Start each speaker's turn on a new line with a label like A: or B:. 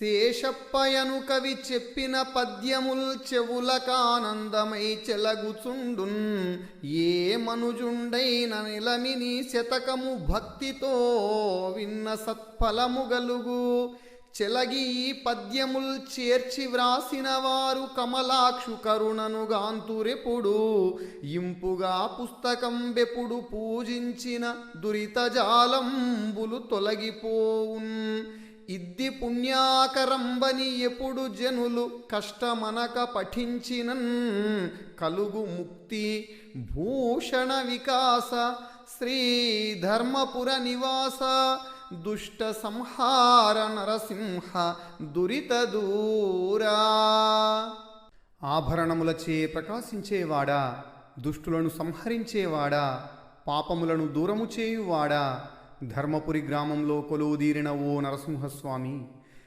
A: శేషప్పయను కవి చెప్పిన పద్యముల్ చెవులకానందమై చెలగుచుండున్. ఏ మనుజుండైన నిలమిని శతకము భక్తితో విన్న సత్ఫలము గలుగు. చెలగి ఈ పద్యముల్ చేర్చి వ్రాసిన వారు కమలాక్షు కరుణను గాంతురెపుడు ఇంపుగా పుస్తకం బెపుడు పూజించిన దురితజాలంబులు తొలగిపోవున్. ఇద్ది పుణ్యాకరంబని ఎప్పుడు జనులు కష్టమనక పఠించినన్ కలుగు ముక్తి భూషణ వికాస శ్రీ ధర్మపుర నివాస దుష్ట సంహార నరసింహ దురిత దూరా. ఆభరణములచే ప్రకాశించేవాడా దుష్టులను సంహరించేవాడా పాపములను దూరము చేయువాడా ధర్మపురి గ్రామంలో కొలువుదీరిన ఓ నరసింహస్వామి